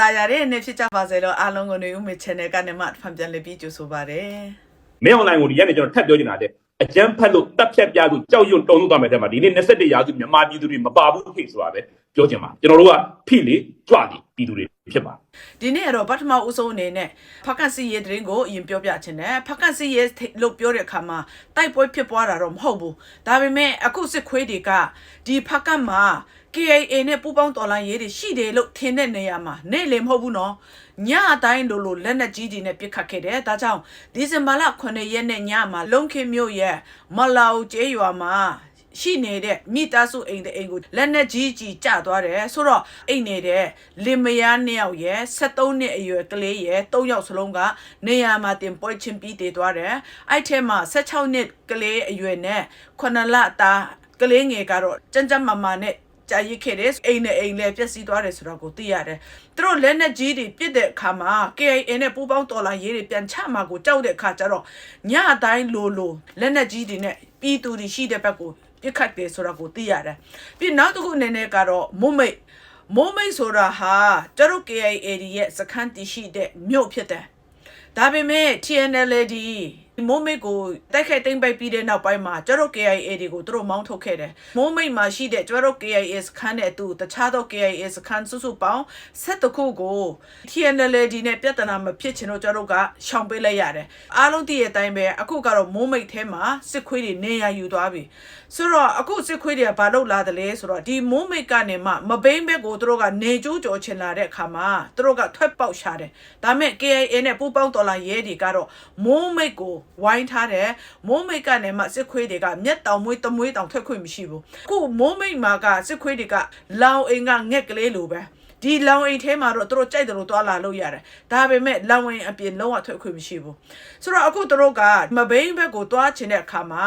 တာယာတဲ့နေ့ဖြစ်ကြပါစေလို့အားလုံးကိုနေဦးမေ channel ကနေမှဖန်ပြန်လေးပြီးကြိုဆိုပါရစေမင်းအွန်လိုင်းကိုဒီရက်နေကျွန်တော်ထပ်ပြောချင်တာတဲ့အကြမ်းဖက်လို့တပ်ဖြတ်ပြလို့ကြောက်ရွံ့တုံ့လို့သွားမယ်တဲ့မှာဒီနေ့21ရာစုမြန်မာပြည်သူတွေမပါဘူးခေတ်ဆိုတာပဲပြောချင်ပါကျွန်တော်တို့ကဖိလေကြွလေပြည်သူတွေဖြစ်ပါဒီနေ့ကတော့ပထမဦးဆုံးအနေနဲ့ဖက်ကန်စီရဲ့တရင်ကိုအရင်ပြောပြချင်တယ်ဖက်ကန်စီရဲ့လို့ပြောတဲ့အခါမှာတိုက်ပွဲဖြစ်ပွားတာတော့မဟုတ်ဘူးဒါပေမဲ့အခုစစ်ခွေးတွေကဒီဖက်ကန်မှာ KAA နဲ့ပူးပေါင်းတော်လှန်ရေးတွေရှိတယ်လို့ထင်တဲ့နေရာမှာနေလေမဟုတ်ဘူးနော်ညအတိုင်းလိုလိုလက်နက်ကြီးတွေနဲ့ပစ်ခတ်ခဲ့တယ်ဒါကြောင့်ဒီဇင်ဘာလ9ရက်နေ့ညမှာလုံခင်မြို့ရဲ့မလာဦးကျေးရွာမှာရှိနေတဲ့မိသားစုအိမ်တဲ့အိမ်ကိုလက်နက်ကြီးကြီးကျသွားတယ်ဆိုတော့အိမ်နေတဲ့လင်မယားနှစ်ယောက်ရဲ့73နှစ်အရွယ်ကလေးရဲ့3ယောက်စလုံးကနေရာမှာတင်ပွဲချင်းပြီးတည်သွားတယ်အဲ့ထဲမှာ16နှစ်ကလေးအရွယ်နဲ့9လသားကလေးငယ်ကတော့ကြမ်းကြမ်းမာမာနဲ့ ကြာရစ်ခဲ့တယ်အိမ်နဲ့အိမ်လည်းပျက်စီးသွားတယ်ဆိုတော့ကိုသိရတယ်သူတို့လက်နက်ကြီးတွေပြစ်တဲ့အခါမှာ KIA နဲ့ပူးပေါင်းတော်လာရေးတွေပြန်ချမှာကိုကြောက်တဲ့အခါကျတော့ညအတိုင်းလိုလိုလက်နက်ကြီးတွေနဲ့ပြည်သူတွေရှိတဲ့ဘက်ကိုပြစ်ခတ်တယ်ဆိုတော့ကိုသိရတယ်ပြီးနောက်တစ်ခုအနေနဲ့ကတော့မုံမိတ်မုံမိတ်ဆိုတာဟာကျတို့ KIA ရဲ့စခန်းတည်ရှိတဲ့မြို့ဖြစ်တယ်ဒါပေမဲ့ TNLD မိုးမိတ်ကိုတိုက်ခိုက်သိမ်းပိုက်ပြီးတဲ့နောက်ပိုင်းမှာကျတော့ KIA တွေကိုသူတို့မောင်းထုတ်ခဲ့တယ်မိုးမိတ်မှာရှိတဲ့ကျတော့ KIA စခန်းနဲ့အတူတခြားသော KIA စခန်းစုစုပေါင်း7ခုကို TNLD နဲ့ပြဿနာမဖြစ်ချင်တော့ကျတော့ကရှောင်ပေးလိုက်ရတယ်အားလုံးသိတဲ့အတိုင်းပဲအခုကတော့မိုးမိတ်ထဲမှာစစ်ခွေးတွေနေရယူသွားပြီဆိုတော့အခုစစ်ခွေးတွေကဘာလုပ်လာတယ်လဲဆိုတော့ဒီမိုးမိတ်ကနေမှမဘိန်းဘက်ကိုသူတို့ကနေကျိုးကြော်ချင်လာတဲ့အခါမှာသူတို့ကထွက်ပေါက်ရှာတယ်ဒါမဲ့ KIA နဲ့ပူးပေါင်းတော်လာရဲတွေကတော့မိုးမိတ်ကိုဝိုင်းထားတယ်မိုးမိတ်ကနေမှစစ်ခွေးတွေကမျက်တောင်မွေးတမွေးတောင်ထွက်ခွင့်မရှိဘူးအခုမိုးမိတ်မှာကစစ်ခွေးတွေကလောင်အိမ်ကငှက်ကလေးလိုပဲဒီလောင်အိမ်ထဲမှာတော့သူတို့ကြိုက်တယ်လို့သွားလာလို့ရတယ်ဒါပေမဲ့လောင်အိမ်အပြင်လုံးဝထွက်ခွင့်မရှိဘူးဆိုတော့အခုသူတို့ကမဘိန်းဘက်ကိုသွားချင်တဲ့အခါမှာ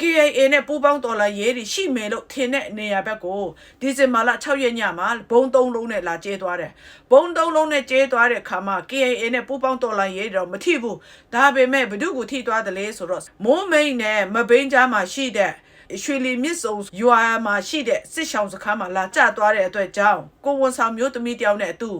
KIA နဲ့ပူးပေါင်းတော်လာရေးတွေရှိမယ်လို့ထင်တဲ့နေရာဘက်ကိုဒီဇင်ဘာလ6ရက်ညမှာဘုံ3လုံးနဲ့လာကျဲသွားတယ်။ဘုံ3လုံးနဲ့ကျဲသွားတဲ့ခါမှာ KIA နဲ့ပူးပေါင်းတော်လာရေးတော့မထိဘူး။ဒါပေမဲ့ဘ누구ကိုထိသွားတယ်လဲဆိုတော့မိုးမိန်နဲ့မဘိန်းကြားမှာရှိတဲ့ ရွှေလီမြစ်စုံရွာမှာရှိတဲ့စစ်ဆောင်စခန်းမှာလာကျသွားတဲ့အတွက်ကြောင့်ကိုဝန်ဆောင်မျိုးသမီးတယောက်နဲ့အတူ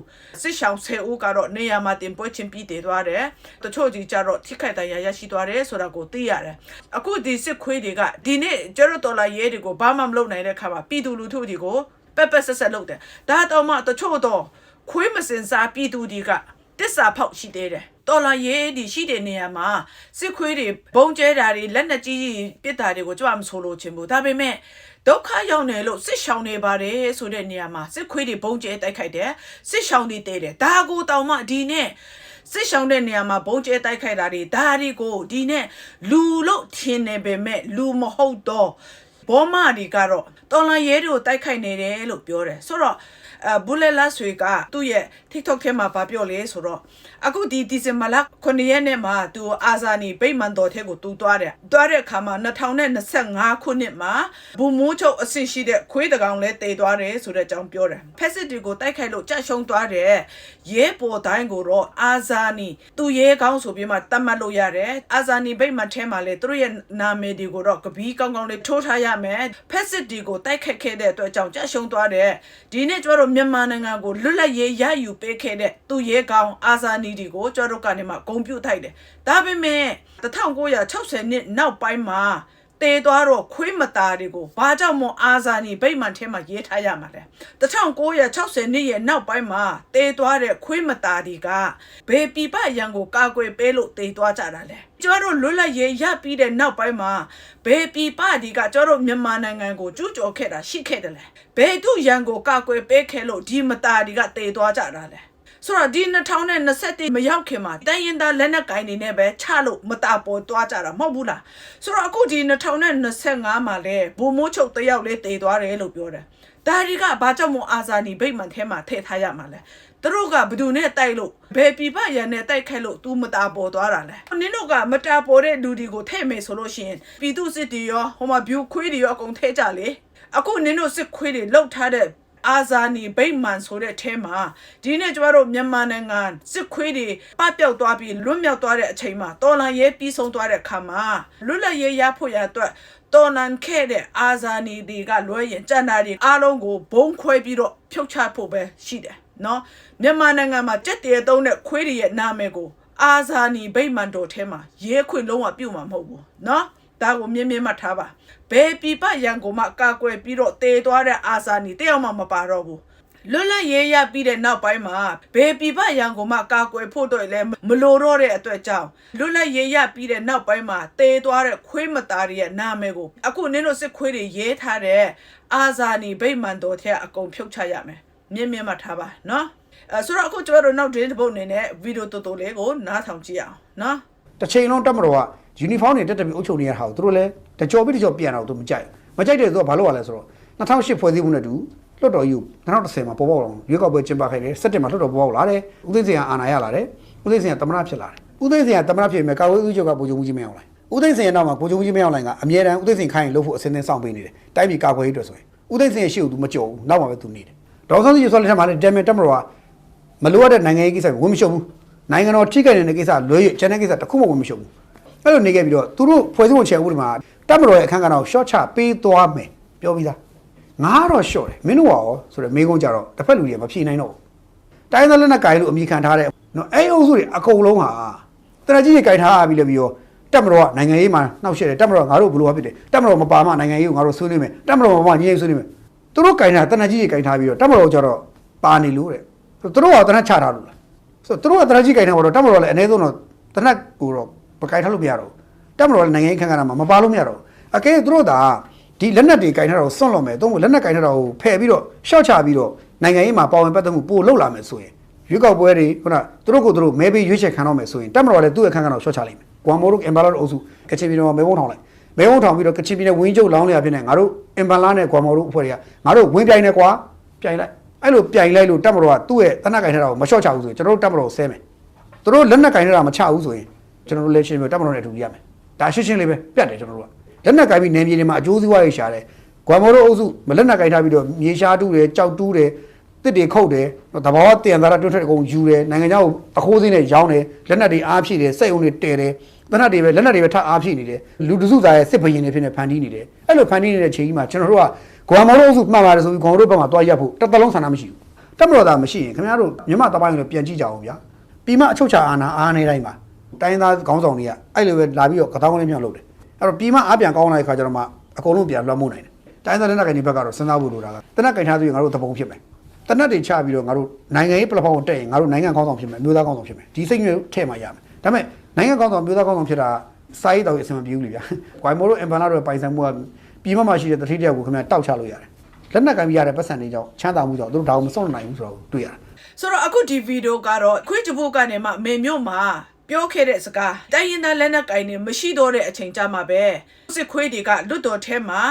စစ်ဆောင်ဆယ်ဦးကတော့နေရာမှာတင်ပွဲချင်းပြီးတည်သွားတယ်တချို့ကြီးကြတော့ထိခိုက်ဒဏ်ရာရရှိသွားတယ်ဆိုတာကိုသိရတယ်အခုဒီစစ်ခွေးတွေကဒီနေ့ကျရတော်လာရဲတွေကိုဘာမှမလုပ်နိုင်တဲ့ခါမှာပြည်သူလူထုတွေကိုပက်ပက်ဆက်ဆက်လုပ်တယ်ဒါတော့မှတချို့တော့ခွေးမစင်စားပြည်သူတွေကတစ္ဆာဖောက်ရှိသေးတယ် တော်လာရေးဒီရှိတဲ့နေရာမှာစစ်ခွေးတွေဘုံကျဲတာတွေလက်နက်ကြီးပစ်တာတွေကိုကြွမဆိုလို့ချင်ဘူးဒါပေမဲ့ဒုက္ခရောက်နေလို့စစ်ရှောင်နေပါတယ်ဆိုတဲ့နေရာမှာစစ်ခွေးတွေဘုံကျဲတိုက်ခိုက်တယ်စစ်ရှောင်တွေတဲတယ်ဒါကိုတောင်မှဒီနဲ့စစ်ရှောင်တဲ့နေရာမှာဘုံကျဲတိုက်ခိုက်တာတွေဒါတွေကိုဒီနဲ့လူလို့ထင်နေပေမဲ့လူမဟုတ်တော့ ဘောမဒီကတော့တော်လန်ရဲတွေကိုတိုက်ခိုက်နေတယ်လို့ပြောတယ်ဆိုတော့အဲဘူလက်လာဆွေကသူ့ရဲ့ TikTok ထဲမှာဗာပြောလဲဆိုတော့အခုဒီဒီဇင်ဘာလ9ရက်နေ့မှာသူအာဇာနီဗိမာန်တော်ထဲကိုသူသွားတယ်သွားတဲ့အခါမှာ2025ခုနှစ်မှာဘူမိုးချုပ်အဆင့်ရှိတဲ့ခွေးတကောင်လဲတည်သွားတယ်ဆိုတဲ့အကြောင်းပြောတယ်ဖက်စစ်တွေကိုတိုက်ခိုက်လို့ကြက်ရှုံသွားတဲ့ရဲပေါ်တိုင်းကိုတော့အာဇာနီသူရဲကောင်းဆိုပြီးမှတတ်မှတ်လို့ရတယ်အာဇာနီဗိမာန်ထဲမှာလဲသူတို့ရဲ့နာမည်တွေကိုတော့ကပီးကောင်းကောင်းလေးထိုးထားရမယ်ဖက်စစ်တွေကိုတိုက်ခတ်ခဲ့တဲ့အတွက်ကြောင့်ကြက်ရှုံသွားတဲ့ဒီနေ့ကျတော့မြန်မာနိုင်ငံကိုလွတ်လပ်ရေးရယူပေးခဲ့တဲ့သူရဲကောင်းအာဇာနီတွေကိုကျတော့ကနေမှဂုံပြုတ်ထိုက်တယ်ဒါပေမဲ့1960နှစ်နောက်ပိုင်းမှာ တေသွားတော့ခွေးမသားတွေကိုဘာကြောင့်မအာဇာနည်ဗိမာန်ထဲမှာရေးထားရမှာလဲ1960နှစ်ရဲ့နောက်ပိုင်းမှာတေသွားတဲ့ခွေးမသားတွေကဘေပြပရန်ကိုကာကွယ်ပေးလို့တေသွားကြတာလဲကျမတို့လွတ်လပ်ရေးရပြီးတဲ့နောက်ပိုင်းမှာဘေပြပဒီကကျမတို့မြန်မာနိုင်ငံကိုကျူးကျော်ခဲ့တာရှိခဲ့တယ်လဲဘေသူရန်ကိုကာကွယ်ပေးခဲ့လို့ဒီမသားတွေကတေသွားကြတာလဲ ဆိုတော့ဒီ2021မရောက်ခင်မှာတိုင်းရင်သားလက်နက်ကင်တွေနဲ့ပဲချလို့မတာပေါ်သွားကြတာမဟုတ်ဘူးလားဆိုတော့အခုဒီ2025မှာလဲဘုံမိုးချုပ်တယောက်လေးတည်သွားတယ်လို့ပြောတယ်ဒါတွေကဘာကြောင့်မို့အာဇာနည်ဗိတ်မှန်ထဲမှာထည့်ထားရမှာလဲသူတို့ကဘယ်သူနဲ့တိုက်လို့ဘယ်ပြပရန်နဲ့တိုက်ခိုက်လို့ तू မတာပေါ်သွားတာလဲနင်တို့ကမတာပေါ်တဲ့လူတွေကိုထည့်မယ်ဆိုလို့ရှိရင်ပြည်သူစစ်တီရောဟိုမှာဘျူခွေးတွေရောအကုန်ထည့်ကြလေအခုနင်တို့စစ်ခွေးတွေလှုပ်ထားတဲ့ အာဇာနီဗိတ်မန်ဆိုတဲ့အဲမှာဒီနေ့ကျမတို့မြန်မာနိုင်ငံစစ်ခွေးတွေပပျောက်သွားပြီးလွတ်မြောက်သွားတဲ့အချိန်မှာတော်လန်ရဲပြီးဆုံးသွားတဲ့ခါမှာလွတ်လပ်ရေးရဖို့ရအတွက်တော်လန်ခဲ့တဲ့အာဇာနီတွေကလွဲရင်ကြံတာတွေအားလုံးကိုဘုံခွဲပြီးတော့ဖြုတ်ချဖို့ပဲရှိတယ်နော်မြန်မာနိုင်ငံမှာကြက်တရေသုံးတဲ့ခွေးတွေရဲ့နာမည်ကိုအာဇာနည်ဗိမ္မာန်တော်ထဲမှာရေးခွင့်လုံးဝပြုတ်မှာမဟုတ်ဘူးနော် ဒါကိုမြင်မြင်မှတ်ထားပါဘယ်ပြပရန်ကိုမှကာကွယ်ပြီးတော့တေသွားတဲ့အာဇာနည်တယောက်မှမပါတော့ဘူးလွတ်လပ်ရေးရပြီးတဲ့နောက်ပိုင်းမှာဘေပြပရန်ကုန်မှာကာကွယ်ဖို့တော့လည်းမလိုတော့တဲ့အတွက်ကြောင့်လွတ်လပ်ရေးရပြီးတဲ့နောက်ပိုင်းမှာတေးသွားတဲ့ခွေးမသားတွေရဲ့နာမည်ကိုအခုနင်းတို့စစ်ခွေးတွေရေးထားတဲ့အာဇာနည်ဗိမ္မာန်တော်ထဲအကုန်ဖြုတ်ချရမယ်မြင့်မြင့်မှတ်ထားပါနော်အဲဆိုတော့အခုကျွန်တော်တို့နောက်တင်းတစ်ပုတ်အနေနဲ့ဗီဒီယိုတူတူလေးကိုနားထောင်ကြည့်အောင်နော်တစ်ချိန်လုံးတက်မတော်က ယူနီဖောင်းတွေတက်တက်ပြီးအုပ်ချုပ်နေတဲ့ဟာကိုသူတို့လည်းတကြောပြီးတကြောပြန်တော့သူမကြိုက်ဘူးမကြိုက်တဲ့သူကဘာလို့ရလဲဆိုတော့2008ဖွဲ့စည်းမှုနဲ့တူလွတ်တော်ယူ2010မှာပေါ်ပေါက်လာရွေးကောက်ပွဲကျင်းပခဲ့တယ်စက်တင်ဘာလွတ်တော်ပေါ်ပေါက်လာတယ်ဦးသိန်းစင်ကအာဏာရလာတယ်ဦးသိန်းစင်ကတမနာဖြစ်လာတယ်ဦးသိန်းစင်ကတမနာဖြစ်ပေမဲ့ကာဝေးဦးချုပ်ကဗိုလ်ချုပ်မှုကြီးမင်းအောင်လိုင်ဦးသိန်းစင်ရဲ့နောက်မှာဗိုလ်ချုပ်မှုကြီးမင်းအောင်လိုင်ကအမြဲတမ်းဦးသိန်းစင်ခိုင်းရင်လို့ဖို့အစင်းစင်းစောင့်ပေးနေတယ်တိုင်းပြည်ကာကွယ်ရေးအတွက်ဆိုရင်ဦးသိန်းစင်ရဲ့ရှေ့ကိုသူမကြော်ဘူးနောက်မှာပဲသူနေတယ်ဒေါက်ဆန်းစုကြည်ဆိုတဲ့ထက်မှာလည်းဒမ်မင်တက်မတော်ကမလိုအပ်တဲ့နိုင်ငံရေးကိစ္စကိုဝင်မရှုံဘူးနိုင်ငံတော်ထိခိုက်နေတဲ့ကိစ္စလွဲရကျန်တဲ့ကိစ္စတစ်ခုမှဝင်မရှုံဘူး အဲ့လိုနေခဲ့ပြီးတော့သူတို့ဖွဲ့စည်းပုံချယ်ဥပဒေမှာတပ်မတော်ရဲ့အခန်းကဏ္ဍကို short ချပေးသွားမယ်ပြောပြီးသားငါကတော့ short တယ်မင်းတို့ကရောဆိုတော့မေးခွန်းကြတော့တစ်ဖက်လူတွေမဖြေနိုင်တော့ဘူးတိုင်းသားလက်နက်ကိုင်လို့အမိခံထားတဲ့နော်အဲ့အုပ်စုတွေအကုန်လုံးဟာတရကြီးတွေကင်ထားပြီးလည်းပြီးတော့တပ်မတော်ကနိုင်ငံရေးမှာနှောက်ရှက်တယ်တပ်မတော်ကငါတို့ဘလို့ဖြစ်တယ်တပ်မတော်မပါမှနိုင်ငံရေးကိုငါတို့ဆွေးနွေးမယ်တပ်မတော်မပါမှညှိနှိုင်းဆွေးနွေးမယ်သူတို့ကင်ထားတနကြီးတွေကင်ထားပြီးတော့တပ်မတော်ကြတော့ပါနေလို့တဲ့ဆိုတော့သူတို့ကတနက်ချထားလို့လားဆိုတော့သူတို့ကတနက်ကြီးကြိုင်ထားတော့တက်မတော်လည်းအနည်းဆုံးတော့တနက်ကိုတော့ မကြိုင်ထားလို့မရတော့ဘူးတက်မတော်လည်းနိုင်ငံရေးခန့်ခန့်မှာမပါလို့မရတော့ဘူးအကဲသူတို့ကဒီလက်နက်တွေကြိုင်ထားတော့စွန့်လို့မယ်သုံးဖို့လက်နက်ကြိုင်ထားတော့ဖယ်ပြီးတော့ရှော့ချပြီးတော့နိုင်ငံရေးမှာပါဝင်ပတ်သက်မှုပို့လောက်လာမယ်ဆိုရင်ရွေးကောက်ပွဲတွေခုနသူတို့ကိုသူတို့မဲပေးရွေးချယ်ခံတော့မယ်ဆိုရင်တက်မတော်လည်းသူ့ရဲ့ခန့်ခန့်တော့ရှော့ချလိုက်မယ်ကွမ်မိုတို့အင်ဘာလာတို့အုပ်စုကချင်ပြည်နယ်မှာမဲဘုံထောင်လိုက်မဲဘုံထောင်ပြီးတော့ကချင်ပြည်နယ်ဝင်းကျုပ်လောင်းလျာဖြစ်နေငါတို့အင်ဘာလာနဲ့ကွမ်မိုတို့အဖွဲ့တွေကငါတို့ဝင်းပြိုင်နေကွာပြိုင်လိုက်အဲ့လိုပြိုင်လိုက်လို့တက်မတော်ကသူ့ရဲ့တနက်ကင်ထတာကိုမလျှော့ချဘူးဆိုရင်ကျွန်တော်တို့တက်မတော်ကိုဆဲမယ်သူတို့လက်နက်ကင်ထတာမချဘူးဆိုရင် ကျွန်တော်တို့လက်ရှင်းမျိုးတက်မတော်နဲ့အတူရမယ်ဒါရှင်းရှင်းလေးပဲပြတ်တယ်ကျွန်တော်တို့ကလက်နက်ကင်ပြီးနေမြေတွေမှာအကျိုးစီးပွားရေးရှာတယ်ကွမ်မော်တို့အုပ်စုမလက်နက်ကင်ထားပြီးတော့မြေရှားတူးတယ်ကြောက်တူးတယ်တစ်တွေခုတ်တယ်သဘောတန်သားရတွတ်ထက်အကုန်ယူတယ်နိုင်ငံခြားကိုအခိုးစင်းနဲ့ရောင်းတယ်လက်နက်တွေအားဖြည့်တယ်စိတ်အုံတွေတဲတယ်လက်နက်တွေပဲလက်နက်တွေပဲထအားဖြည့်နေတယ်လူတစုသားရဲ့စစ်ဘရင်တွေဖြစ်နေဖန်တီးနေတယ်အဲ့လိုဖန်တီးနေတဲ့အချိန်ကြီးမှာကျွန်တော်တို့ကကွမ်မော်တို့အုပ်စုမှန်ပါတယ်ဆိုပြီးကွမ်မော်တို့ဘက်မှာတွားရက်ဖို့တစ်သက်လုံးဆန္ဒမရှိဘူးတက်မတော်သားမရှိရင်ခင်ဗျားတို့မြန်မာတပိုင်းကိုပြန်ကြည့်ကြအောင်ဗျာပြီးမှအချုပ်ချာအာဏာအားနေတိုင်းမှာ တိုင်းသားခေါင်းဆောင်တွေကအဲ့လိုပဲလာပြီးတော့ကတောင်းကလေးမြောက်လုပ်တယ်အဲ့တော့ပြီးမှအားပြန်ကောင်းလာတဲ့ခါကျတော့မှအကုန်လုံးပြန်လွှမ်းမိုးနိုင်တယ်တိုင်းသားလက်နက်ကိုင်တွေဘက်ကတော့စဉ်းစားဖို့လိုတာကတနက်ကင်ထားသူငါတို့သဘုံဖြစ်မယ်တနက်တွေချပြီးတော့ငါတို့နိုင်ငံရေးပလက်ဖောင်းကိုတက်ရင်ငါတို့နိုင်ငံခေါင်းဆောင်ဖြစ်မယ်မျိုးသားခေါင်းဆောင်ဖြစ်မယ်ဒီစိတ်မျိုးထဲမှာရမယ်ဒါပေမဲ့နိုင်ငံခေါင်းဆောင်မျိုးသားခေါင်းဆောင်ဖြစ်တာစာရေးတော်ရေးအဆင်မပြေဘူးလေဗျာကွိုင်မိုတို့အင်ပန်လာတို့ပိုင်ဆိုင်မှုကပြီးမှမှရှိတဲ့တတိတယောက်ကိုခင်ဗျာတောက်ချလို့ရတယ်လက်နက်ကင်ပြရတဲ့ပတ်စံတွေကြောင့်ချမ်းသာမှုကြောင့်တို့ဒါကိုမစွန့်နိုင်ဘူးဆိုတော့တွေ့ရတယ်ဆိုတော့အခုဒီဗီဒီယိုကတော့ခွေးကြဖို့ကနေမှမေမျိုးမှာ ပြောခဲ့တဲ့စကားတိုင်းရင်သားလက်နက်ကင်နေမရှိတော့တဲ့အချိန်ကြမှာပဲစစ်ခွေးတွေကလွတ်တော်ထဲမှာ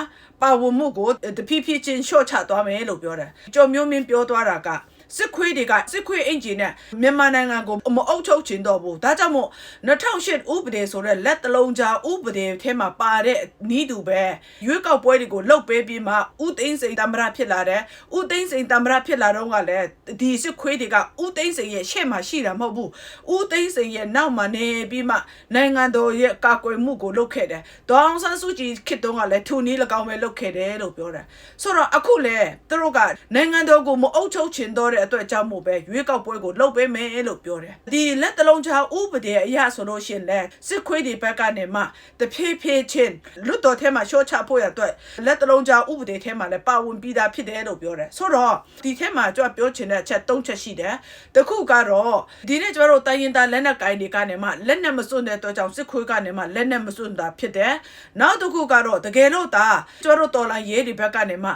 ပါဝင်မှုကိုတဖြည်းဖြည်းချင်းရှော့ချသွားမယ်လို့ပြောတယ်ကြော်မျိုးမင်းပြောသွားတာက စစ်ခွေးတွေကစစ်ခွေးအင်ဂျင်နဲ့မြန်မာနိုင်ငံကိုမအုပ်ချုပ်ချင်တော့ဘူးဒါကြောင့်မို့2008ဥပဒေဆိုတဲ့လက်တလုံးကြားဥပဒေထဲမှာပါတဲ့နီးသူပဲရွေးကောက်ပွဲတွေကိုလှုပ်ပေးပြီးမှဥသိန်းစိန်တမရဖြစ်လာတယ်ဥသိန်းစိန်တမရဖြစ်လာတော့ကလည်းဒီစစ်ခွေးတွေကဥသိန်းစိန်ရဲ့ရှေ့မှာရှိတာမဟုတ်ဘူးဥသိန်းစိန်ရဲ့နောက်မှာနေပြီးမှနိုင်ငံတော်ရဲ့ကာကွယ်မှုကိုလုပ်ခဲ့တယ်ဒေါအောင်ဆန်းစုကြည်ခေတ်တုန်းကလည်းထူနီး၎င်းပဲလုပ်ခဲ့တယ်လို့ပြောတယ်ဆိုတော့အခုလေသူတို့ကနိုင်ငံတော်ကိုမအုပ်ချုပ်ချင်တော့တဲ့အတွက်ကြောင့်မို့ပဲရွေးကောက်ပွဲကိုလုပ်ပေးမယ်လို့ပြောတယ်ဒီလက်တလုံးချာဥပဒေအရဆိုလို့ရှိရင်လည်းစစ်ခွေးတွေဘက်ကနေမှတဖြည်းဖြည်းချင်းလွတ်တော်ထဲမှာရှော့ချဖို့ရအတွက်လက်တလုံးချာဥပဒေထဲမှာလည်းပါဝင်ပြီးသားဖြစ်တယ်လို့ပြောတယ်ဆိုတော့ဒီထဲမှာကျွန်တော်ပြောချင်တဲ့အချက်၃ချက်ရှိတယ်တခုကတော့ဒီနေ့ကျွန်တော်တို့တိုင်းရင်သားလက်နက်ကိုင်တွေကနေမှလက်နက်မစွန့်တဲ့အတွက်ကြောင့်စစ်ခွေးကနေမှလက်နက်မစွန့်တာဖြစ်တယ်နောက်တစ်ခုကတော့တကယ်လို့ဒါကျွန်တော်တို့တော်လိုင်းရေးတွေဘက်ကနေမှ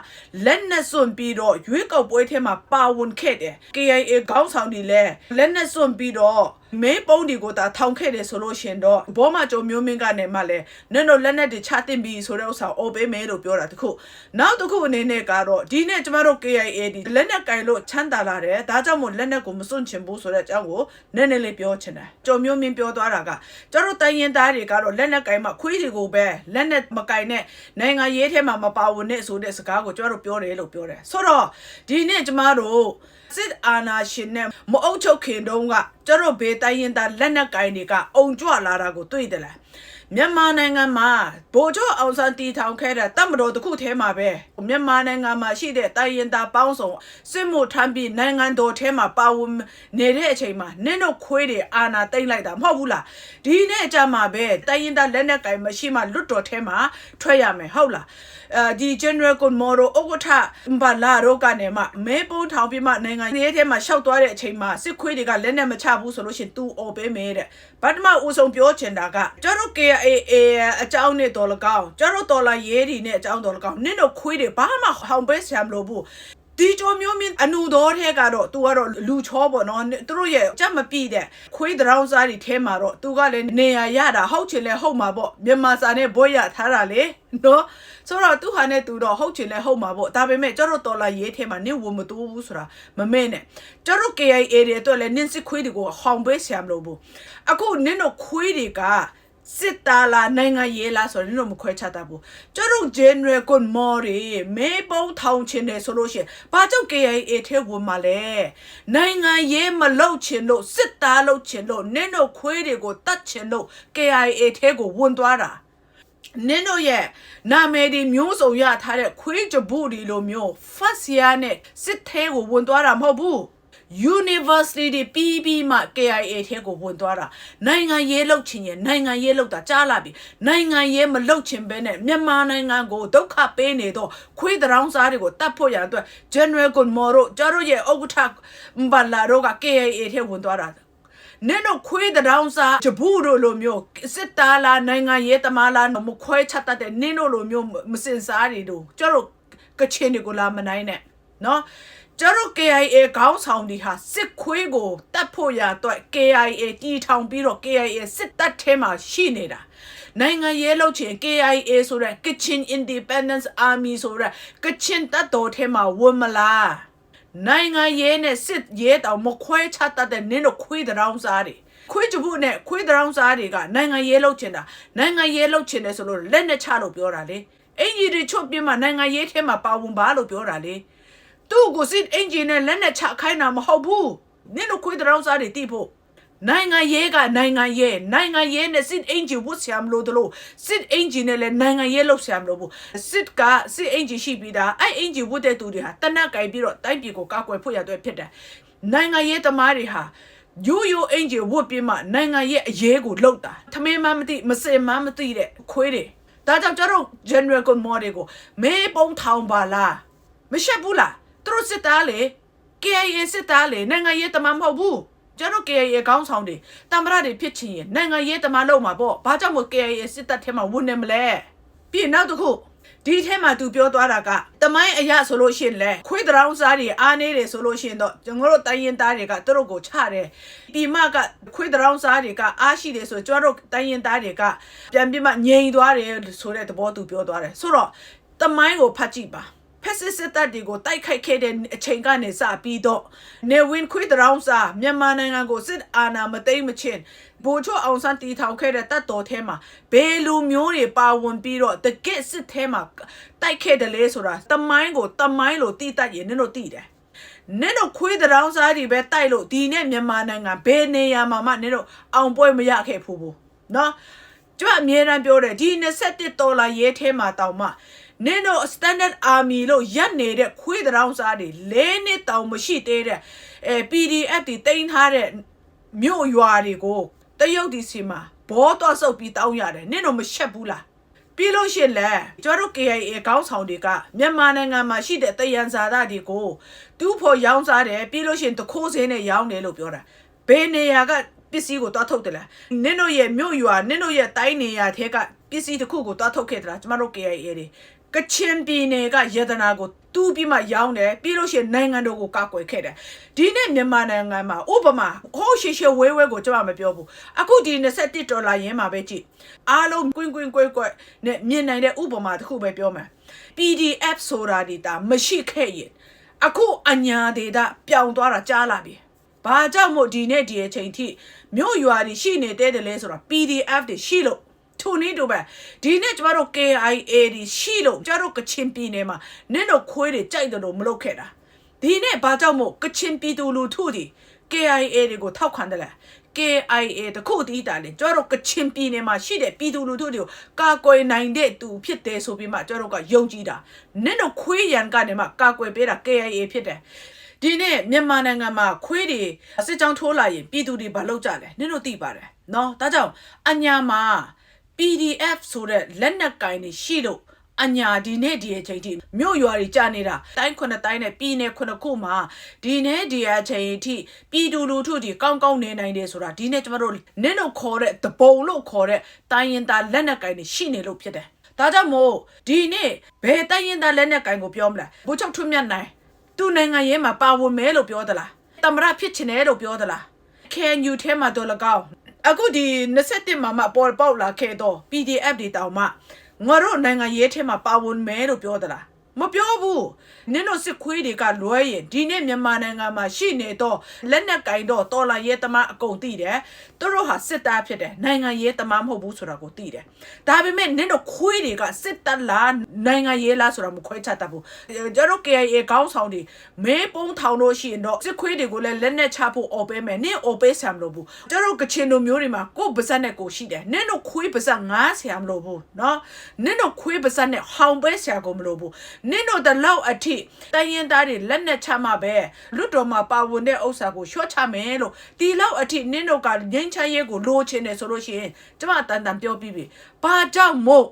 လက်နက်စွန့်ပြီးတော့ရွေးကောက်ပွဲထဲမှာပါဝင်ခဲ့တယ် KIA ခေါင်းဆောင်တွေလည်းလက်နက်စွန့်ပြီးတော့မင်းပုံးတွေကိုဒါထောင်ခဲ့တယ်ဆိုလို့ရှရင်တော့ဘောမကြုံမျိုးမင်းကနေမှလည်းနင်တို့လက်နက်တွေချတင်ပြီးဆိုတဲ့ဥစ္စာအော်ပေးမယ်လို့ပြောတာတခုနောက်တစ်ခုအနေနဲ့ကတော့ဒီနေ့ကျမတို့ KIA ဒီလက်နက်ကင်လို့ချမ်းသာလာတယ်ဒါကြောင့်မို့လက်နက်ကိုမစွန့်ချင်ဘူးဆိုတဲ့အကြောင်းကိုနည်းနည်းလေးပြောချင်တယ်ကြုံမျိုးမင်းပြောသွားတာကကျတို့တိုင်းရင်သားတွေကတော့လက်နက်ကင်မှခွေးတွေကိုပဲလက်နက်မကင်နဲ့နိုင်ငံရေးထဲမှာမပါဝင်နဲ့ဆိုတဲ့စကားကိုကျမတို့ပြောတယ်လို့ပြောတယ်ဆိုတော့ဒီနေ့ကျမတို့ စစ်အာဏာရှင်နဲ့မအုပ်ချုပ်ခင်တုန်းကကျတော့ဘေးတိုင်းရင်သားလက်နက်ကင်တွေကအုံကြွလာတာကိုတွေ့တယ်လား မြန်မာနိုင်ငံမှာဗိုလ်ချုပ်အောင်ဆန်းတီထောင်ခဲ့တဲ့တပ်မတော်တစ်ခုထဲမှာပဲမြန်မာနိုင်ငံမှာရှိတဲ့တိုင်းရင်သားပေါင်းစုံစစ်မှုထမ်းပြီးနိုင်ငံတော်ထဲမှာပါဝင်နေတဲ့အချိန်မှာနင့်တို့ခွေးတွေအာဏာသိမ်းလိုက်တာမဟုတ်ဘူးလားဒီနေ့အကြမှာပဲတိုင်းရင်သားလက်နက်ကင်မရှိမှလွတ်တော်ထဲမှာထွက်ရမယ်ဟုတ်လားအဲဒီ general conmoro ဥက္ကဋ္ဌဘာလာရောကနေမှမဲပုံးထောင်ပြီးမှနိုင်ငံရေးထဲမှာရှောက်သွားတဲ့အချိန်မှာစစ်ခွေးတွေကလက်နက်မချဘူးဆိုလို့ရှရင် तू អော်ပေးမယ်တဲ့ ဗတ်မဦးဆုံးပြောချင်တာကကျတို့ KAA အကြောင်းနဲ့တော်လကောင်းကျတို့တော်လာရေးဒီနဲ့အကြောင်းတော်လကောင်းနင့်တို့ခွေးတွေဘာမှဟောင်ပေးဆရာမလို့ဘူး ဒီကြိုမျိုးမြင့်အနူတော်ထဲကတော့ तू ကတော့လူချောပေါ့နော်သူတို့ရဲ့ကြက်မပြည့်တဲ့ခွေးတရောင်းစားတွေထဲမှာတော့ तू ကလည်းနေရရတာဟုတ်ချင်လဲဟုတ်မှာပေါ့မြန်မာစာနဲ့ဘွဲရထားတာလေနော်ဆိုတော့သူဟာနဲ့သူတော့ဟုတ်ချင်လဲဟုတ်မှာပေါ့ဒါပေမဲ့ကျတို့တော်လာရေးထဲမှာနင့်ဝမတူဘူးဆိုတာမမဲနဲ့ကျတို့ KIA တွေအတွက်လည်းနင့်စစ်ခွေးတွေကိုဟောင်ပေးဆရာမလို့ဘူးအခုနင့်တို့ခွေးတွေက စစ်သားလားနိုင်ငံရေးလားဆိုတော့နင်တို့မခွဲခြားတတ်ဘူးကျတို့ general ကွန်မော်တွေမေပုံးထောင်ချင်တယ်ဆိုလို့ရှိရင်ဘာကြောင့် KIA ထဲဝင်มาလဲနိုင်ငံရေးမလုပ်ချင်လို့စစ်သားလုပ်ချင်လို့နင်တို့ခွေးတွေကိုတတ်ချင်လို့ KIA ထဲကိုဝင်သွားတာနင်တို့ရဲ့နာမည်ဒီမျိုးစုံရထားတဲ့ခွေးကြဘူးဒီလိုမျိုး first year နဲ့စစ်ထဲကိုဝင်သွားတာမဟုတ်ဘူး university တွေပြီးပြီးမှ KIA ထဲကိုဝင်သွားတာနိုင်ငံရေးလှုပ်ချင်ရင်နိုင်ငံရေးလှုပ်တာကြားလာပြီနိုင်ငံရေးမလှုပ်ချင်ဘဲနဲ့မြန်မာနိုင်ငံကိုဒုက္ခပေးနေတော့ခွေးတောင်စားတွေကိုတတ်ဖို့ရအတွက် General Gunmoro ကျတို့ရဲ့ဥက္ကဋ္ဌမဘာလာတို့က KIA ထဲဝင်သွားတာနင်တို့ခွေးတောင်စားဂျဘူးတို့လိုမျိုးစစ်သားလားနိုင်ငံရေးသမားလားမခွဲချက်တတ်တဲ့နင်တို့လိုမျိုးမစင်စားတွေတို့ကျတို့ကချင်တွေကိုလာမနိုင်နဲ့နော် ကျတို့ KIA ခေါင်းဆောင်တွေဟာစစ်ခွေးကိုတတ်ဖို့ရအတွက် KIA တီထောင်ပြီးတော့ KIA စစ်တပ်ထဲမှာရှိနေတာနိုင်ငံရေးလုပ်ချင် KIA ဆိုတဲ့ Kitchen Independence Army ဆိုတဲ့ကချင်တပ်တော်ထဲမှာဝင်မလားနိုင်ငံရေးနဲ့စစ်ရေးတောင်မခွဲခြားတတ်တဲ့နင်းတို့ခွေးတောင်စားတွေခွေးကြဘူးနဲ့ခွေးတောင်စားတွေကနိုင်ငံရေးလုပ်ချင်တာနိုင်ငံရေးလုပ်ချင်တယ်ဆိုလို့လက်နဲ့ချလို့ပြောတာလေအင်ကြီးတွေချွတ်ပြင်းမှနိုင်ငံရေးထဲမှာပါဝင်ပါလို့ပြောတာလေ သူ့ကိုစစ်အင်ဂျင်နဲ့လက်နဲ့ချခိုင်းတာမဟုတ်ဘူးနင်တို့ခွေးတောင်စားတွေတိဖို့နိုင်ငံရေးကနိုင်ငံရေးနိုင်ငံရေးနဲ့စစ်အင်ဂျင်ဝတ်ဆရာမလို့တလို့စစ်အင်ဂျင်နဲ့လည်းနိုင်ငံရေးလုပ်ဆရာမလို့ဘူးစစ်ကစစ်အင်ဂျင်ရှိပြီးသားအဲ့အင်ဂျင်ဝတ်တဲ့သူတွေဟာတနက်ကင်ပြီးတော့တိုက်ပြည်ကိုကောက်ွယ်ဖို့ရတဲ့ဖြစ်တယ်နိုင်ငံရေးသမားတွေဟာယူယူအင်ဂျင်ဝတ်ပြီးမှနိုင်ငံရေးအရေးကိုလှုပ်တာထမင်းမမသိမစင်မမသိတဲ့ခွေးတွေဒါကြောင့်ကျတော့ general ကိုမော်တွေကိုမေးပုံထောင်ပါလားမရှက်ဘူးလား သူတို့စစ်သားလေ KIA စစ်သားလေနိုင်ငံရေးတမန်မဟုတ်ဘူးကျွန်တော် KIA ခေါင်းဆောင်တွေတမ္ပရတွေဖြစ်ချင်ရင်နိုင်ငံရေးတမန်လုံးမှာပေါ့ဘာကြောင့်မို့ KIA စစ်တပ်ထဲမှာဝင်နေမလဲပြီးနောက်တစ်ခုဒီထဲမှာသူပြောသွားတာကတမိုင်းအရာဆိုလို့ရှိရင်လေခွေးတောင်စားတွေအားနေတယ်ဆိုလို့ရှိရင်တော့ကျွန်တော်တို့တိုင်းရင်သားတွေကသူတို့ကိုချတယ်ဒီမကခွေးတောင်စားတွေကအားရှိတယ်ဆိုကျွန်တော်တို့တိုင်းရင်သားတွေကပြန်ပြီးမှငြိမ်သွားတယ်ဆိုတဲ့သဘောသူပြောသွားတယ်ဆိုတော့တမိုင်းကိုဖတ်ကြည့်ပါ ဖက်စစ်စစ်တပ်တွေကိုတိုက်ခိုက်ခဲ့တဲ့အချိန်ကနေစပြီးတော့နေဝင်ခွေးတောင်စာမြန်မာနိုင်ငံကိုစစ်အာဏာမသိမ်းမချင်းဗိုလ်ချုပ်အောင်ဆန်းတီထောင်ခဲ့တဲ့တပ်တော်ထဲမှာဘယ်လူမျိုးတွေပါဝင်ပြီးတော့တကယ့်စစ်ထဲမှာတိုက်ခဲ့တယ်လေဆိုတာတမိုင်းကိုတမိုင်းလို့တီးတတ်ရင်နင်တို့တီးတယ်နင်တို့ခွေးတောင်စားတွေပဲတိုက်လို့ဒီနဲ့မြန်မာနိုင်ငံဘယ်နေရာမှာမှနင်တို့အောင်ပွဲမရခဲ့ဘူးဘူးနော်ကျွတ်အမြဲတမ်းပြောတယ်ဒီ27ဒေါ်လာရဲထဲမှာတောင်မှ နင်တို့ standard army လို့ရက်နေတဲ့ခွေးတောင်စားတွေလဲနှစ်တောင်မရှိသေးတဲ့အဲ PDF တွေတင်ထားတဲ့မြို့ရွာတွေကိုတရုတ်ဒီစီမှာဘောတော့ဆုပ်ပြီးတောင်းရတယ်နင်တို့မရှက်ဘူးလားပြီးလို့ရှရင်လဲကျတို့ KIA ကောင်းဆောင်တွေကမြန်မာနိုင်ငံမှာရှိတဲ့တယန်ဇာတာတွေကိုတူးဖို့ရောင်းစားတယ်ပြီးလို့ရှရင်တခိုးစင်းနဲ့ရောင်းတယ်လို့ပြောတာဘယ်နေရာကပစ္စည်းကိုတွားထုတ်တယ်လားနင်တို့ရဲ့မြို့ရွာနင်တို့ရဲ့တိုင်းနေရာထဲကပစ္စည်းတစ်ခုကိုတွားထုတ်ခဲ့တယ်လားကျမတို့ KIA တွေ ကချင်ပြည်နယ်ကယတနာကိုတူးပြီးမှရောင်းတယ်ပြီးလို့ရှိရင်နိုင်ငံတော်ကိုကာကွယ်ခဲ့တယ်ဒီနေ့မြန်မာနိုင်ငံမှာဥပမာဟိုးရှေရှေဝဲဝဲကိုကျွန်မမပြောဘူးအခုဒီ21ဒေါ်လာရင်းမှာပဲကြည့်အားလုံးကွင်းကွင်းကွဲကွဲနဲ့မြင်နိုင်တဲ့ဥပမာတစ်ခုပဲပြောမယ် PDF ဆိုတာဒီတာမရှိခဲ့ရင်အခုအညာဒေတာပျောင်သွားတာကြားလာပြီဘာကြောင့်မို့ဒီနေ့ဒီအချိန်ထိမြို့ရွာတွေရှိနေတဲ့တယ်လဲဆိုတော့ PDF တွေရှိလို့ ထိုနည်းတူပဲဒီနေ့ကျမတို့ KIA တွေရှိလို့ကျမတို့ကချင်ပြည်နယ်မှာနင့်တို့ခွေးတွေကြိုက်တယ်လို့မလုပ်ခဲ့တာဒီနေ့ဘာကြောင့်မို့ကချင်ပြည်သူလူထုတွေ KIA တွေကိုထောက်ခံတယ်လဲ KIA တခုတည်းတာလေကျွန်တော်တို့ကချင်ပြည်နယ်မှာရှိတဲ့ပြည်သူလူထုတွေကိုကာကွယ်နိုင်တဲ့သူဖြစ်တယ်ဆိုပြီးမှကျွန်တော်တို့ကယုံကြည်တာနင့်တို့ခွေးရန်ကနေမှကာကွယ်ပေးတာ KIA ဖြစ်တယ်ဒီနေ့မြန်မာနိုင်ငံမှာခွေးတွေစစ်ကြောင်းထိုးလာရင်ပြည်သူတွေဘာလုပ်ကြလဲနင့်တို့သိပါတယ်နော်ဒါကြောင့်အညာမှာ PDF ဆိုတဲ့လက်နက်ကင်တွေရှိလို့အညာဒီနေ့ဒီအချိန်ထိမြို့ရွာတွေကြာနေတာတိုင်းခုနှစ်တိုင်းနဲ့ပြည်နယ်ခုနှစ်ခုမှာဒီနေ့ဒီအချိန်ထိပြည်သူလူထုတွေကောင်းကောင်းနေနိုင်တယ်ဆိုတာဒီနေ့ကျမတို့နင်းလို့ခေါ်တဲ့တပုံလို့ခေါ်တဲ့တိုင်းရင်သားလက်နက်ကင်တွေရှိနေလို့ဖြစ်တယ်ဒါကြောင့်မို့ဒီနေ့ဘယ်တိုင်းရင်သားလက်နက်ကင်ကိုပြောမလဲဘိုးချုပ်ထွန်းမြတ်နိုင်သူ့နိုင်ငံရေးမှာပါဝင်မဲလို့ပြောသလားတမရဖြစ်ချင်တယ်လို့ပြောသလား KNU ထဲမှာတော့လကောက် အခုဒီ27မှာမှပေါ်ပေါက်လာခဲ့တော့ PDF တွေတောင်မှငါတို့နိုင်ငံရေးထဲမှာပါဝင်မဲလို့ပြောသလား မပြောဘူးနင်တို့စစ်ခွေးတွေကလွဲရင်ဒီနေ့မြန်မာနိုင်ငံမှာရှိနေတော့လက်နက်ကင်တော့တော်လာရဲသမားအကုန်သိတယ်သူတို့ဟာစစ်သားဖြစ်တယ်နိုင်ငံရေးသမားမဟုတ်ဘူးဆိုတာကိုသိတယ်ဒါပေမဲ့နင်တို့ခွေးတွေကစစ်တပ်လားနိုင်ငံရေးလားဆိုတာမခွဲခြားတတ်ဘူးကျတို့ KIA ခေါင်းဆောင်တွေမဲပုံးထောင်လို့ရှိရင်တော့စစ်ခွေးတွေကိုလည်းလက်နက်ချဖို့អော်ပေးမယ်နင့်អော်ပေးဆံမလို့ဘူးကျတို့ကချင်တို့မျိုးတွေမှာကိုယ်ပါဇက်နဲ့ကိုရှိတယ်နင်တို့ခွေးပါဇက်ငားဆရာမလို့ဘူးเนาะနင်တို့ခွေးပါဇက်နဲ့ဟောင်ပေးဆရာကိုမလို့ဘူး နင်တို့တလောက်အထိတိုင်းရင်သားတွေလက်နဲ့ချမှပဲလွတ်တော်မှာပါဝင်တဲ့ဥစ္စာကိုရှော့ချမယ်လို့ဒီလောက်အထိနင်တို့ကငင်းချမ်းရဲကိုလိုချင်တယ်ဆိုလို့ရှိရင်ကျမတန်တန်ပြောပြီးပြီဘာကြောင့်မို့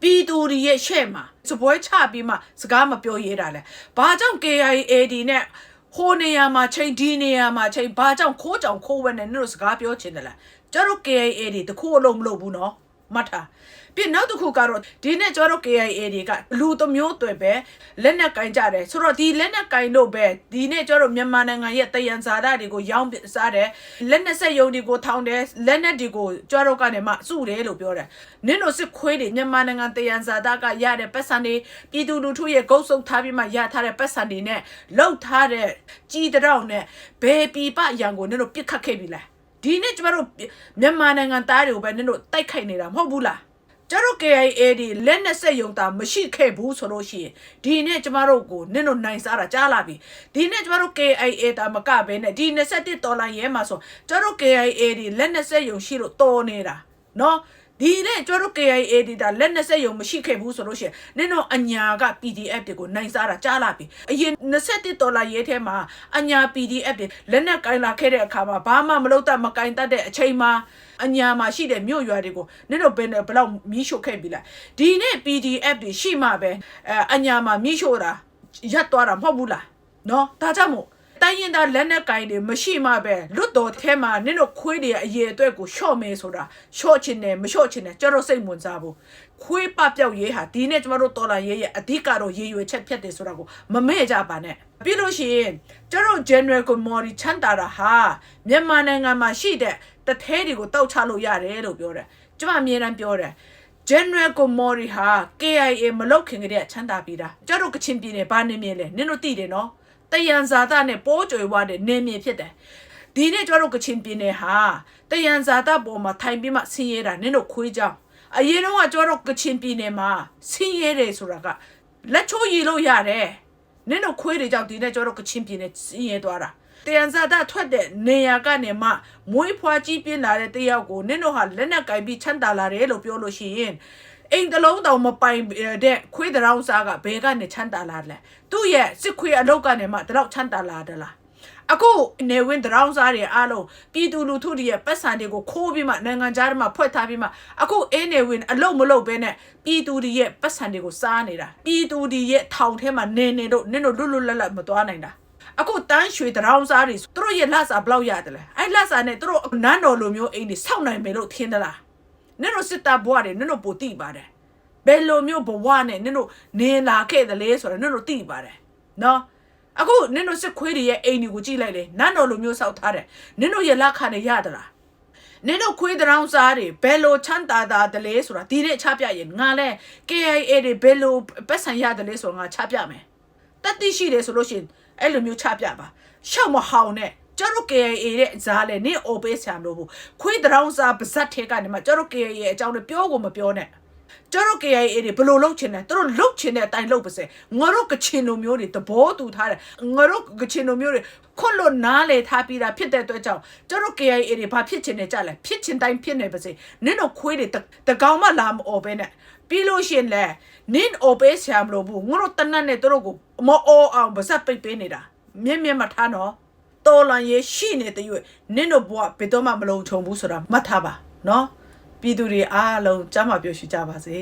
ပြည်သူတွေရဲ့ရှေ့မှာစပွဲချပြီးမှစကားမပြောရတာလဲဘာကြောင့် KIAD နဲ့ဟိုနေရာမှာချိန်ဒီနေရာမှာချိန်ဘာကြောင့်ခိုးကြောင်ခိုးဝဲနဲ့နင်တို့စကားပြောချင်တယ်လားကျတို့ KIAD တခုအလုံးမလုပ်ဘူးနော်မှတ်ထား ပြီးနောက်တစ်ခုကတော့ဒီနေ့ကျတော့ KIA တွေကလူတစ်မျိုးတွေပဲလက်နက်ကင်ကြတယ်ဆိုတော့ဒီလက်နက်ကင်လို့ပဲဒီနေ့ကျတော့မြန်မာနိုင်ငံရဲ့တယံဇာတာတွေကိုရောင်းစားတယ်လက်နက်ဆက်ယုံတွေကိုထောင်းတယ်လက်နက်တွေကိုကျတော့ကနေမှစုတယ်လို့ပြောတယ်နင်းတို့စစ်ခွေးတွေမြန်မာနိုင်ငံတယံဇာတာကရတဲ့ပတ်စံတွေပြည်သူလူထုရဲ့ဂုတ်ဆုပ်ထားပြီးမှရထားတဲ့ပတ်စံတွေနဲ့လှုပ်ထားတဲ့ကြီးတောင်နဲ့ဘယ်ပြပရန်ကိုနင်းတို့ပြစ်ခတ်ခဲ့ပြီလားဒီနေ့ကျမတို့မြန်မာနိုင်ငံသားတွေကိုပဲနင်းတို့တိုက်ခိုက်နေတာမဟုတ်ဘူးလား ကျတို့ KIA ဒီလက်နဲ့ဆက်ယုံတာမရှိခဲ့ဘူးဆိုလို့ရှိရင်ဒီနေ့ကျမတို့ကိုနင့်တို့နိုင်စားတာကြားလာပြီဒီနေ့ကျမတို့ KIA တာမကဘဲနဲ့ဒီ27ဒေါ်လာရဲမှာဆိုကျတို့ KIA ဒီလက်နဲ့ဆက်ယုံရှိလို့တော်နေတာနော် ဒီနေ့ကျတို့ KIA ဒီတာလက်နဲ့ဆက်ယုံမရှိခဲ့ဘူးဆိုလို့ရှိရင်နင်တို့အညာက PDF တွေကိုနိုင်စားတာကြားလာပြီအရင်27ဒေါ်လာရဲထဲမှာအညာ PDF တွေလက်နဲ့ကင်လာခဲ့တဲ့အခါမှာဘာမှမလုပ်တတ်မကင်တတ်တဲ့အချိန်မှာအညာမှာရှိတဲ့မြို့ရွာတွေကိုနင်တို့ဘယ်နဲ့ဘယ်လောက်မီးရှို့ခဲ့ပြီလဲဒီနေ့ PDF တွေရှိမှပဲအဲအညာမှာမီးရှို့တာရပ်သွားတာမဟုတ်ဘူးလားနော်ဒါကြောင့်မို့ တိုင်းရင်သားလက်နက်ကင်တွေမရှိမှပဲလွတ်တော်ထဲမှာနင်တို့ခွေးတွေအရေးအတွက်ကိုရှော့မယ်ဆိုတာရှော့ချင်တယ်မရှော့ချင်တယ်ကျတော့စိတ်ဝင်စားဘူးခွေးပပြောက်ရေးဟာဒီနေ့ကျမတို့တော်လာရေးရဲ့အဓိကတော့ရေရွယ်ချက်ဖြတ်တယ်ဆိုတာကိုမမဲ့ကြပါနဲ့ပြီးလို့ရှိရင်ကျတော့ general ကို mori ချန်တာတာဟာမြန်မာနိုင်ငံမှာရှိတဲ့တထဲတွေကိုတောက်ချလို့ရတယ်လို့ပြောတယ်ကျမအမြဲတမ်းပြောတယ် General Komori ဟာ KIA မလောက်ခင်ကတည်းကချမ်းသာပြီးတာကျတို့ကချင်ပြည်နယ်ဘာနေမြေလဲနင်တို့သိတယ်နော် တယံဇာတာနဲ့ပိုးကြွယ်ဝတဲ့နေမြေဖြစ်တယ်ဒီနေ့ကျတို့ကချင်ပြည်နယ်ဟာတယံဇာတာပေါ်မှာထိုင်ပြီးမှဆင်းရဲတာနင်တို့ခွေးကြောင်အရင်တော့ကကျတို့ကချင်ပြည်နယ်မှာဆင်းရဲတယ်ဆိုတာကလက်ချိုးရည်လို့ရတယ်နင်တို့ခွေးတွေကြောင့်ဒီနေ့ကျတို့ကချင်ပြည်နယ်ဆင်းရဲသွားတာတယံဇာတာထွက်တဲ့နေရာကနေမှမွေးဖွားကြီးပြင်းလာတဲ့တယောက်ကိုနင်တို့ဟာလက်နက်ကင်ပြီးချမ်းသာလာတယ်လို့ပြောလို့ရှိရင် အိမ်တလုံးတောင်မပိုင်တဲ့ခွေးတရောင်းစားကဘယ်ကနေချမ်းသာလာလဲသူ့ရဲ့စစ်ခွေးအလုပ်ကနေမှတတော့ချမ်းသာလာတယ်လားအခုနေဝင်တရောင်းစားတွေအားလုံးပြည်သူလူထုတွေရဲ့ပတ်စံတွေကိုခိုးပြီးမှနိုင်ငံသားတွေမှာဖွက်ထားပြီးမှအခုအင်းနေဝင်အလုံးမလုံးပဲနဲ့ပြည်သူတွေရဲ့ပတ်စံတွေကိုစားနေတာပြည်သူတွေရဲ့ထောင်ထဲမှာနေနေတော့နင်တို့လွတ်လွတ်လပ်လပ်မသွားနိုင်တာအခုတန်းရွှေတရောင်းစားတွေသူတို့ရဲ့လက်စာဘလောက်ရတယ်လဲအဲ့လက်စာနဲ့သူတို့နန်းတော်လိုမျိုးအိမ်တွေစောင့်နိုင်မယ်လို့ထင်သလား နင်တို့စစ်တပ်ဘွားတွေနင်တို့ပိုတိပါတယ်ဘယ်လိုမျိုးဘဝနဲ့နင်တို့နေလာခဲ့တယ်လဲဆိုတော့နင်တို့တိပါတယ်နော်အခုနင်တို့စစ်ခွေးတွေရဲ့အိမ်တွေကိုကြည့်လိုက်လေနန်းတော်လိုမျိုးစောက်ထားတယ်နင်တို့ရဲ့လက်ခါနဲ့ရသလားနင်တို့ခွေးတရောင်းစားတွေဘယ်လိုချမ်းသာတာတလဲဆိုတာဒီနေ့ချပြရင်ငါလဲ KIA တွေဘယ်လိုပတ်စံရတယ်လဲဆိုတော့ငါချပြမယ်တတိရှိတယ်ဆိုလို့ရှိရင်အဲ့လိုမျိုးချပြပါရှောက်မဟောင်နဲ့ ကျွန်တော် KIA ရဲ့ဇားလဲနင့် OB ဆရာမလို့ဘူးခွေးတရောင်းစားပါဇက်ထဲကနေမှကျွန်တော် KIA ရဲ့အကြောင်းတွေပြောကိုမပြောနဲ့ကျွန်တော် KIA တွေဘလို့လုတ်ချင်တယ်သူတို့လုတ်ချင်တဲ့အတိုင်းလုတ်ပါစေငါတို့ကချင်လိုမျိုးတွေသဘောတူထားတယ်ငါတို့ကချင်လိုမျိုးတွေခွတ်လို့နားလေထားပြီးတာဖြစ်တဲ့အတွက်ကြောင့်ကျွန်တော် KIA တွေဘာဖြစ်ချင်နေကြလဲဖြစ်ချင်တိုင်းဖြစ်နေပါစေနင့်တို့ခွေးတွေတကောင်မှလာမအော်ပဲနဲ့ပြီးလို့ရှင်လဲနင့်အော်ပဲဆရာမလို့ဘူးငါတို့တနတ်နဲ့သူတို့ကိုမအော်အောင်ပါဇက်ပိတ်ပေးနေတာမြင့်မြင့်မထားနော် တော်လန်ရေးရှိနေတဲ့ရွေ့နင့်တို့ဘဝဘယ်တော့မှမလုံခြုံဘူးဆိုတာမှတ်ထားပါနော်ပြည်သူတွေအားလုံးကြမ်းမပြောရှိကြပါစေ